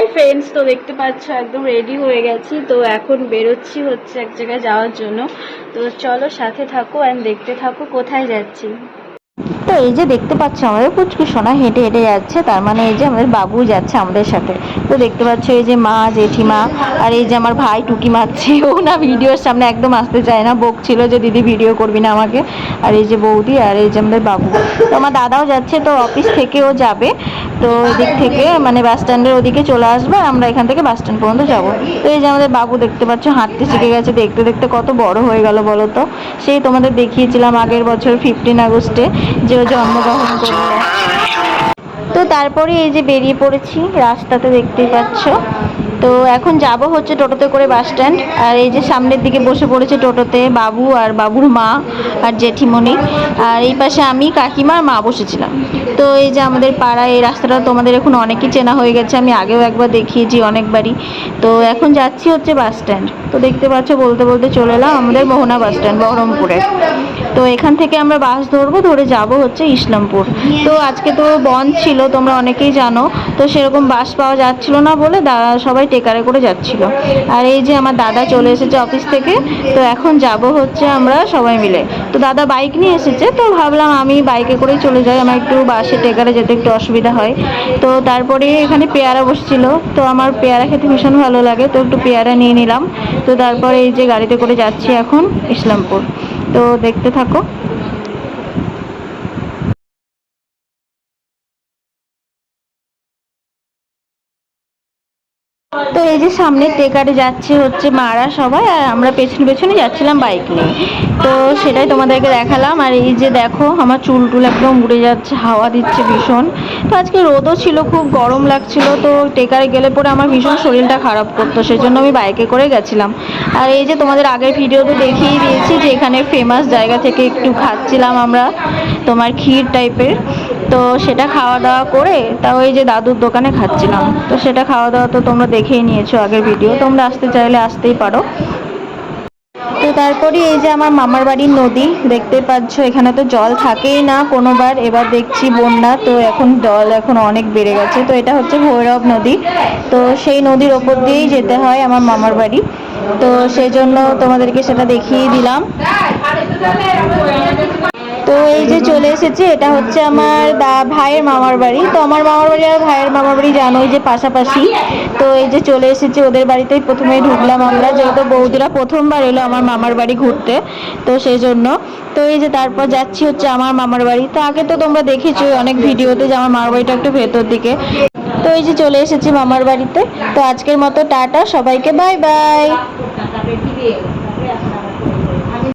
Hi friends তো দেখতে পাচ্ছ, একদম রেডি হয়ে গেছি। তো এখন বেরোচ্ছি হচ্ছে এক জায়গায় যাওয়ার জন্য। তো চলো সাথে থাকো অ্যান্ড দেখতে থাকো কোথায় যাচ্ছি। তো এই যে দেখতে পাচ্ছ আমাদের পুচকু সোনা হেঁটে হেঁটে যাচ্ছে, তার মানে এই যে আমাদের বাবু যাচ্ছে আমাদের সাথে। তো দেখতে পাচ্ছ এই যে মা, জেঠিমা আর এই যে আমার ভাই টুকি মারছে ও না ভিডিওর সামনে একদম আসতে চায় না, বকছিল যে দিদি ভিডিও করবি না আমাকে। আর এই যে বৌদি আর এই যে আমাদের বাবু। তো আমার দাদাও যাচ্ছে, তো অফিস থেকেও যাবে। তো এদিক থেকে মানে বাস স্ট্যান্ডের ওদিকে চলে আসবে আমরা এখান থেকে বাস স্ট্যান্ড পর্যন্ত যাব। তো এই যে আমাদের বাবু দেখতে পাচ্ছ, হাঁটতে শিখে গেছে, দেখতে দেখতে কত বড় হয়ে গেল বলো তো? সেই তোমাদের দেখিয়েছিলাম আগের বছর ফিফটিন আগস্টে যে জন্মগ্রহণ করল। তো তারপরে এই যে বেরিয়ে পড়েছি রাস্তাতে দেখতে পাচ্ছ। তো এখন যাব হচ্ছে টোটোতে করে বাস স্ট্যান্ড। আর এই যে সামনের দিকে বসে পড়েছে টোটোতে বাবু আর বাবুর মা আর জেঠিমণি। আর এই পাশে আমি, কাকিমা আর মা বসেছিলাম। তো এই যে আমাদের পাড়ায় এই রাস্তাটা তোমাদের এখন অনেকই চেনা হয়ে গেছে। আমি আগেও একবার দেখিয়েছি অনেকবারই। তো এখন যাচ্ছি হচ্ছে বাস স্ট্যান্ড। তো দেখতে পাচ্ছ, বলতে বলতে চলে এলাম আমাদের মোহনা বাস স্ট্যান্ড, বহরমপুরে। তো এখান থেকে আমরা বাস ধরবো, ধরে যাব হচ্ছে ইসলামপুর। তো আজকে তো বন্ধ ছিল, তোমরা অনেকেই জানো। তো সেরকম বাস পাওয়া যাচ্ছিল না বলে দাদা সবাই টেকারে করে যাচ্ছিল। আর এই যে আমার দাদা চলে এসেছে অফিস থেকে, তো এখন যাব হচ্ছে আমরা সবাই মিলে। তো দাদা বাইক নিয়ে এসেছে, তো ভাবলাম আমি বাইকে করেই চলে যাই, আমার একটু বাসে টেকারে যেতে একটু অসুবিধা হয়। তো তারপরে এখানে পেয়ারা বসছিল, তো আমার পেয়ারা খেতে ভীষণ ভালো লাগে, তো একটু পেয়ারা নিয়ে নিলাম। তো তারপরে এই যে গাড়িতে করে যাচ্ছি এখন ইসলামপুর। তো দেখতে থাকো। তো এই যে সামনে টেকারে যাচ্ছে হচ্ছে মারা সবাই, আর আমরা পেছনে পেছনে যাচ্ছিলাম বাইক নিয়ে। তো সেটাই তোমাদেরকে দেখালাম। আর এই যে দেখো, আমার চুল টুল একদম উড়ে যাচ্ছে, হাওয়া দিচ্ছে ভীষণ। তো আজকে রোদও ছিল, খুব গরম লাগছিল। তো টেকারে গেলে পরে আমার ভীষণ শরীরটা খারাপ করতো, সেজন্য আমি বাইকে করে গেছিলাম। আর এই যে তোমাদের আগের ভিডিওতে দেখিয়ে দিয়েছি যে এখানে ফেমাস জায়গা থেকে একটু খাচ্ছিলাম আমরা, তোমার ক্ষীর টাইপের তো সেটা খাওয়া দাওয়া করে, তা ওই যে দাদুর দোকানে খাচ্ছিলাম। তো সেটা খাওয়া দাওয়া তো তোমরা দেখেই নিয়েছো আগের ভিডিও, তোমরা আসতে চাইলে আসতেই পারো। তো তারপরে এই যে আমার মামার বাড়ির নদী, দেখতে পাচ্ছ এখানে তো জল থাকেই না কোনোবার, এবার দেখছি বন্যা, তো এখন জল এখন অনেক বেড়ে গেছে। তো এটা হচ্ছে ভৈরব নদী, তো সেই নদীর ওপর দিয়েই যেতে হয় আমার মামার বাড়ি। তো সেই জন্য তোমাদেরকে সেটা দেখিয়ে দিলাম। এই যে চলে এসেছে, এটা হচ্ছে আমার দা ভাইয়ের মামার বাড়ি। তো আমার মামার বাড়ি আর ভাইয়ের মামার বাড়ি জানোই যে পাশাপাশি। তো এই যে চলে এসেছে, ওদের বাড়িতেই প্রথমে ঢুকলাম আমরা, যেহেতু বৌদিরা প্রথমবার এলো আমার মামার বাড়ি ঘুরতে, তো সেই জন্য তো এই যে তারপর যাচ্ছি হচ্ছে আমার মামার বাড়ি। তো আগে তো তোমরা দেখেছ অনেক ভিডিওতে যে আমার মামার বাড়িটা একটু ভেতর দিকে। তো এই যে চলে এসেছি মামার বাড়িতে। তো আজকের মতো টাটা, সবাইকে বাই বাই।